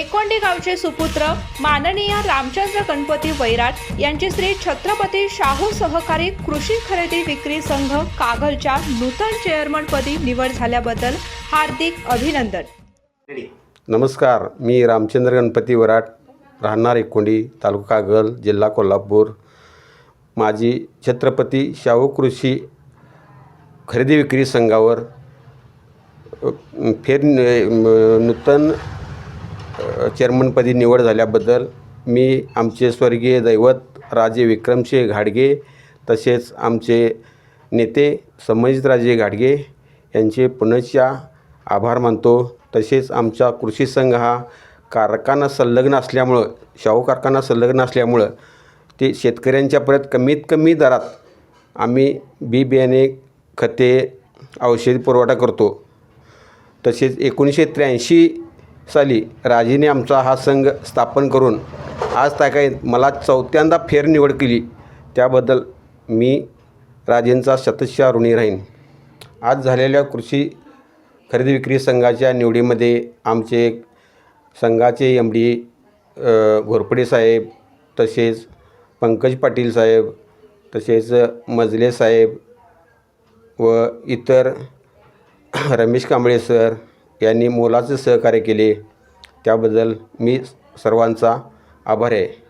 आमचे सुपुत्र माननीय रामचंद्र गणपती वैराट यांचे श्री छत्रपती शाहू सहकारी कृषी खरेदी विक्री संघ कागलच्या नूतन चेअरमनपदी निवड झाल्याबद्दल हार्दिक अभिनंदन. नमस्कार मी रामचंद्र गणपती वराट राहणार एकोंडी तालुका कागल जिल्हा कोल्हापूर. माझी छत्रपती शाहू कृषी खरेदी विक्री संघावर फेर नूतन चेअरमनपदी निवड झाल्याबद्दल मी आमचे स्वर्गीय दैवत राजे विक्रमसिंह घाडगे तसेच आमचे नेते समजितराजे घाडगे यांचे पुनश्चा आभार मानतो. तसेच आमचा कृषी संघ हा कारखाना संलग्न असल्यामुळं शाहू कारखाना संलग्न असल्यामुळं ते शेतकऱ्यांच्यापर्यंत कमीत कमी दरात आम्ही बी बियाणे खते औषधी पुरवठा करतो. तसेच एकोणीसशे त्र्याऐंशी साली राजेने आमचा हा संघ स्थापन करून आज ताकाय मला चौथ्यांदा फेरनिवड केली. त्याबद्दल मी राजेंचा शतशः ऋणी राहीन. आज झालेल्या कृषी खरेदी विक्री संघाच्या निवडीमध्ये आमचे संघाचे एम डी घोरपडे साहेब तसेच पंकज पाटील साहेब तसेच मजले साहेब व इतर रमेश कांबळे सर यांनी मोलाचे सहकार्य केले. त्याबद्दल मी सर्वांचा आभार आहे.